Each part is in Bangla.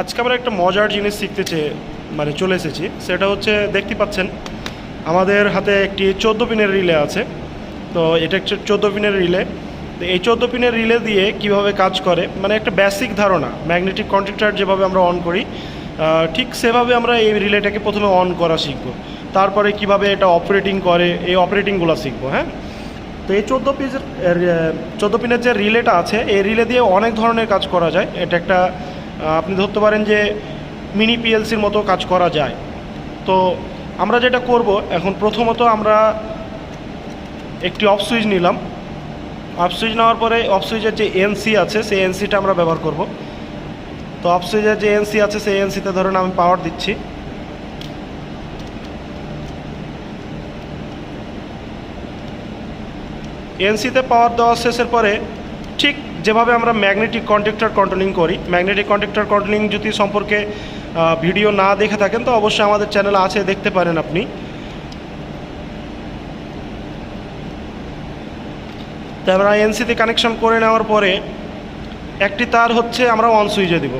আজকে আমরা একটা মজার জিনিস শিখতে চেয়ে মানে চলে এসেছি। সেটা হচ্ছে, দেখতে পাচ্ছেন, আমাদের হাতে একটি চোদ্দ পিনের রিলে আছে। তো এটা একটা চোদ্দ পিনের রিলে। তো এই চোদ্দ পিনের রিলে দিয়ে কীভাবে কাজ করে মানে একটা বেসিক ধারণা ম্যাগনেটিক কন্ট্রাক্টর যেভাবে আমরা অন করি ঠিক সেভাবে আমরা এই রিলেটাকে প্রথমে অন করা শিখব। তারপরে কীভাবে এটা অপারেটিং করে, এই অপারেটিংগুলো শিখব হ্যাঁ? তো এই চোদ্দ পিসের চোদ্দ পিনের যে রিলেটা আছে, এই রিলে দিয়ে অনেক ধরনের কাজ করা যায়। এটা একটা আপনি ধরতে পারেন যে মিনি পিএলসির মতো কাজ করা যায়। তো আমরা যেটা করব, এখন প্রথমত আমরা একটি অফ সুইচ নিলাম। অফ সুইচ নেওয়ার পরে অফ সুইচের যে এনসি আছে, সেই এনসিটা আমরা ব্যবহার করব। তো অফ সুইচের যে এনসি আছে, সেই এনসিতে ধরুন আমি পাওয়ার দিচ্ছি। এনসিতে পাওয়ার দেওয়া শেষের পরে ঠিক যেভাবে আমরা ম্যাগনেটিক কন্ট্রাক্টর কন্ট্রোলিং করি ম্যাগনেটিক কন্ট্রাক্টর কন্ট্রোলিং যদি সম্পর্কে ভিডিও না দেখে থাকেন, তো অবশ্যই আমাদের চ্যানেল আছে, দেখতে পারেন আপনি। তো আমরা এনসিতে কানেকশন করে নেওয়ার পরে, একটি তার হচ্ছে আমরা অন সুইচে দিব।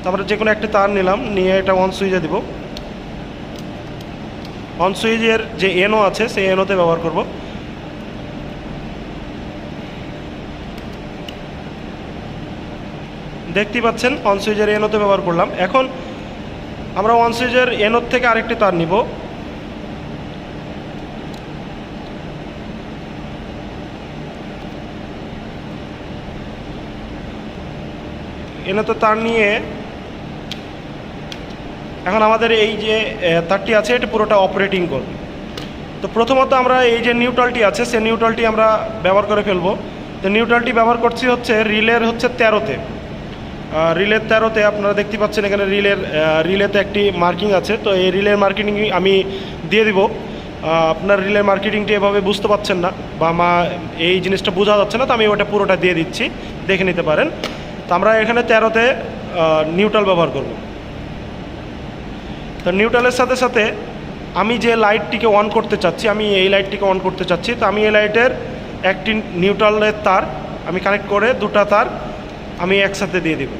তো আমরা যে কোনো একটি তার নিলাম, নিয়ে এটা অন সুইচে দিব। অন সুইচের যে এনও আছে, সেই এনওতে ব্যবহার করব। দেখতেই পাচ্ছেন অন সুইচের এনোতে ব্যবহার করলাম। এখন আমরা ওয়ান সুইচের এনোর থেকে আরেকটি তার নিব। এনোতে তার নিয়ে এখন আমাদের এই যে তারটি আছে, এটা পুরোটা অপারেটিং করবে। তো প্রথমত আমরা এই যে নিউট্রালটি আছে, সেই নিউট্রালটি আমরা ব্যবহার করে ফেলব। তো নিউট্রালটি ব্যবহার করছি হচ্ছে রিলের হচ্ছে তেরোতে। রিলের তেরোতে আপনারা দেখতে পাচ্ছেন এখানে রিলের রিলেতে একটি মার্কিং আছে। তো এই রিলের মার্কিং আমি দিয়ে দিব। আপনার রিলের মার্কেটিংটি এভাবে বুঝতে পারছেন না বা মা, এই জিনিসটা বোঝা যাচ্ছে না, তো আমি ওটা পুরোটা দিয়ে দিচ্ছি। দেখে নিতে পারেন। তো আমরা এখানে তেরোতে নিউট্রাল ব্যবহার করব। তো নিউট্রালের সাথে সাথে আমি যে লাইটটিকে অন করতে চাচ্ছি, আমি এই লাইটটিকে অন করতে চাচ্ছি। তো আমি এই লাইটের একটি নিউট্রালের তার, আমি কানেক্ট করে দুটা তার আমি একসাথে দিয়ে দিব।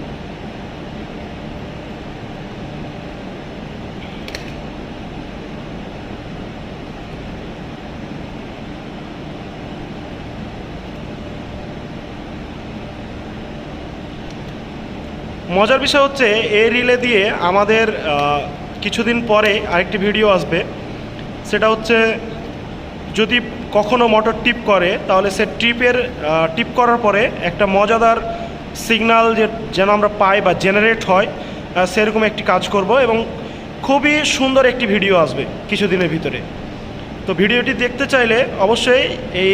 মজার বিষয় হচ্ছে, এই রিলে দিয়ে আমাদের কিছুদিন পরে আরেকটি ভিডিও আসবে। সেটা হচ্ছে, যদি কখনো মোটর টিপ করে, তাহলে সে টিপের টিপ করার পরে একটা মজাদার সিগন্যাল যে যেন আমরা পাই বা জেনারেট হয় সেরকম একটি কাজ করব এবং খুবই সুন্দর একটি ভিডিও আসবে কিছুদিনের ভিতরে। তো ভিডিওটি দেখতে চাইলে অবশ্যই এই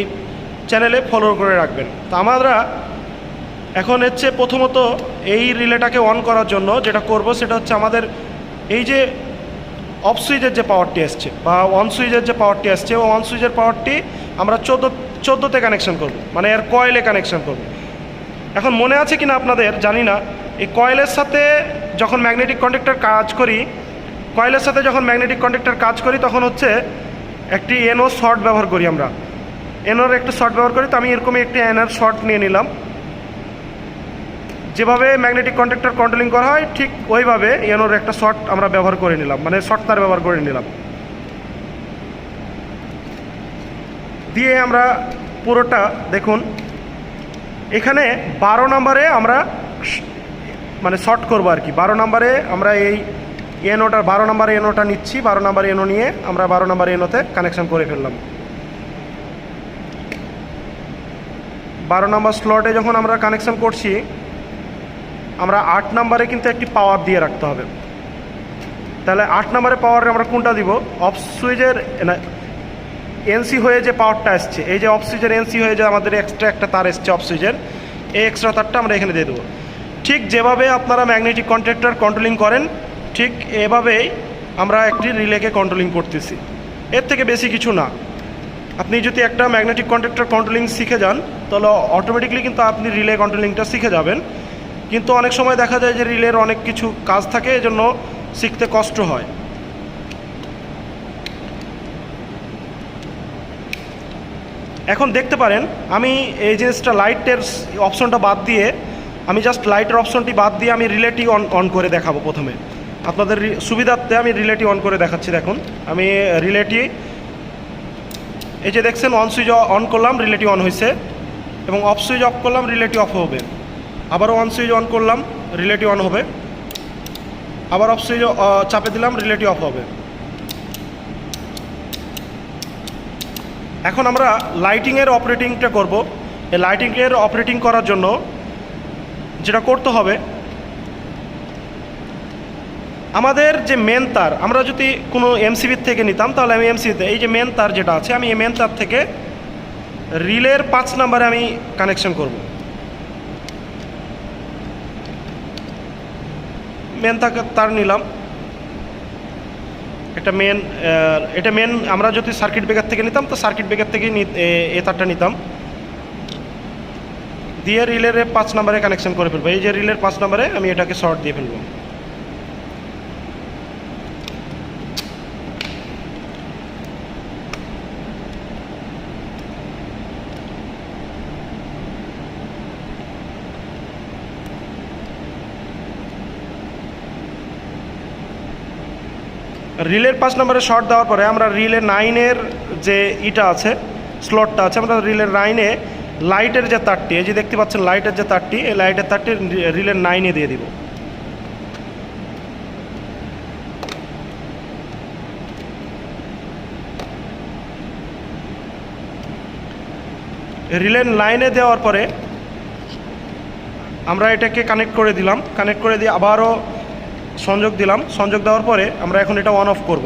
চ্যানেলে ফলো করে রাখবেন। তো আমরা এখন হচ্ছে প্রথমত এই রিলেটাকে অন করার জন্য যেটা করব সেটা হচ্ছে আমাদের এই যে অফ সুইচের যে পাওয়ারটি আসছে বা অন সুইচের যে পাওয়ারটি আসছে, ও অন সুইচের পাওয়ারটি আমরা চোদ্দ, চোদ্দোতে কানেকশন করব। মানে এর কয়েলে কানেকশন করব। এখন মনে আছে কি না আপনাদের, জানি না। এই কয়েলের সাথে যখন ম্যাগনেটিক কন্ডাক্টর কাজ করি, কয়েলের সাথে যখন ম্যাগনেটিক কন্ডাক্টর কাজ করি, তখন হচ্ছে একটি এনও শর্ট ব্যবহার করি আমরা। এনোর একটা শর্ট ব্যবহার করি, তো আমি এরকমই একটি এনআর শর্ট নিয়ে নিলাম। যেভাবে ম্যাগনেটিক কন্ট্রাক্টর কন্ট্রোলিং করা হয়, ঠিক ওইভাবে এনোর একটা শর্ট আমরা ব্যবহার করে নিলাম মানে শর্ট তার ব্যবহার করে নিলাম। দিয়ে আমরা পুরোটা দেখুন এখানে বারো নম্বরে আমরা মানে শর্ট করব আর কি। বারো নম্বরে আমরা এই এনোটা বারো নম্বরে এনোটা নিচ্ছি, বারো নম্বরে এনো নিয়ে আমরা বারো নম্বরে এনোতে কানেকশন করে ফেললাম। বারো নম্বর স্লটে যখন আমরা কানেকশন করছি, আমরা আট নম্বরে কিন্তু একটি পাওয়ার দিয়ে রাখতে হবে। তাহলে আট নম্বরে পাওয়ারে আমরা কোনটা দিব? অফ সুইচের এনসি হয়ে যে পাওয়ারটা আসছে, এই যে সুইচের এনসি হয়ে যে আমাদের এক্সট্রা একটা তার এসছে সুইচের এই এক্সট্রা তারটা আমরা এখানে দিয়ে দেবো। ঠিক যেভাবে আপনারা ম্যাগনেটিক কন্ট্রাক্টর কন্ট্রোলিং করেন, ঠিক এভাবেই আমরা একটি রিলেকে কন্ট্রোলিং করতেছি। এর থেকে বেশি কিছু না। আপনি যদি একটা ম্যাগনেটিক কন্ট্রাক্টর কন্ট্রোলিং শিখে যান, তাহলে অটোমেটিকলি কিন্তু আপনি রিলে কন্ট্রোলিংটা শিখে যাবেন। কিন্তু অনেক সময় দেখা যায় যে রিলের অনেক কিছু কাজ থাকে, এজন্য শিখতে কষ্ট হয়। এখন দেখতে পারেন, আমি এই জিনিসটা লাইটের অপশনটা বাদ দিয়ে, আমি জাস্ট লাইটের অপশনটি বাদ দিয়ে আমি রিলেটি অন অন করে দেখাবো প্রথমে। আপনাদের সুবিধার্থে আমি রিলেটি অন করে দেখাচ্ছি, দেখুন। আমি রিলেটি এই যে দেখছেন অন সুইচ অন করলাম রিলেটি অন হয়েছে এবং অফ সুইচ অফ করলাম রিলেটি অফ হবে। আবারও অন সুইচ অন করলাম রিলেটি অন হবে। আবার অফ সুইচ চাপে দিলাম রিলেটি অফ হবে। এখন আমরা লাইটিংয়ের অপারেটিংটা করব। এই লাইটিংয়ের অপারেটিং করার জন্য যেটা করতে হবে, আমাদের যে মেন তার, আমরা যদি কোনো এমসিবির থেকে নিতাম, তাহলে আমি এমসিবিতে এই যে মেন তার যেটা আছে, আমি এই মেন তার থেকে রিলের পাঁচ নাম্বারে আমি কানেকশন করব। মেন তার নিলাম। একটা মেন এটা মেন আমরা যদি সার্কিট ব্রেকার থেকে নিতাম, তো সার্কিট ব্রেকার থেকেই এ তারটা নিতাম। দিয়ে রিলের পাঁচ নম্বরে কানেকশন করে ফেলব। এই যে রিলের পাঁচ নম্বরে আমি এটাকে শর্ট দিয়ে ফেলব। রিলের পাঁচ নম্বরে শর্ট দেওয়ার পরে আমরা রিলে নাইনের যে ইটা আছে, স্লটটা আছে, আমরা রিলের নাইনে লাইটের যে তারটি, এই যে দেখতে পাচ্ছেন লাইটের যে তারটি, এই লাইটের তারটি রিলের নাইনে দিয়ে দিব। রিলের লাইনে দেওয়ার পরে আমরা এটাকে কানেক্ট করে দিলাম। কানেক্ট করে দিয়ে আবারও সংযোগ দিলাম। সংযোগ দেওয়ার পরে আমরা এখন এটা অন অফ করব।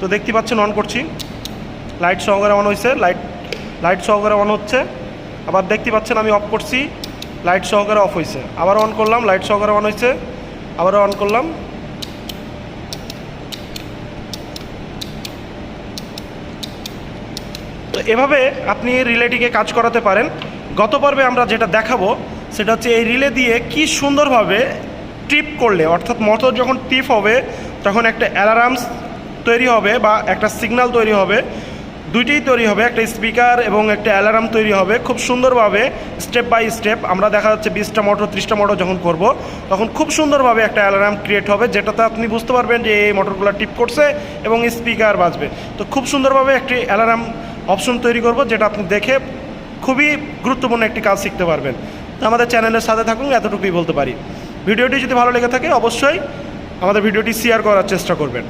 তো দেখতে পাচ্ছেন অন করছি। লাইট সহকারে অন হয়েছে লাইট লাইট সহকারে অন হচ্ছে। আবার দেখতে পাচ্ছেন আমি অফ করছি। লাইট সহকারে অফ হয়েছে আবার অন করলাম। লাইট সহকারে অন হয়েছে আবারও অন করলাম। তো এভাবে আপনি রিলেটিকে কাজ করাতে পারেন। গত পর্বে আমরা যেটা দেখাবো সেটা হচ্ছে এই রিলে দিয়ে কি সুন্দরভাবে টিপ করলে, অর্থাৎ মোটর যখন টিপ হবে, তখন একটা অ্যালার্মস তৈরি হবে বা একটা সিগন্যাল তৈরি হবে। দুইটাই তৈরি হবে, একটা স্পিকার এবং একটা অ্যালার্ম তৈরি হবে। খুব সুন্দরভাবে স্টেপ বাই স্টেপ আমরা দেখা যাচ্ছে বিশটা মোটর ত্রিশটা মোটর যখন করব, তখন খুব সুন্দরভাবে একটা অ্যালার্ম ক্রিয়েট হবে, যেটাতে আপনি বুঝতে পারবেন যে এই মোটরগুলো টিপ করছে এবং স্পিকার বাজবে। তো খুব সুন্দরভাবে একটি অ্যালার্ম অপশন তৈরি করব, যেটা আপনি দেখে খুবই গুরুত্বপূর্ণ একটি কাজ শিখতে পারবেন। তো আমাদের চ্যানেলের সাথে থাকুন, এতটুকুই বলতে পারি। ভিডিওটি যদি ভালো লেগে থাকে, অবশ্যই আমাদের ভিডিওটি শেয়ার করার চেষ্টা করবেন।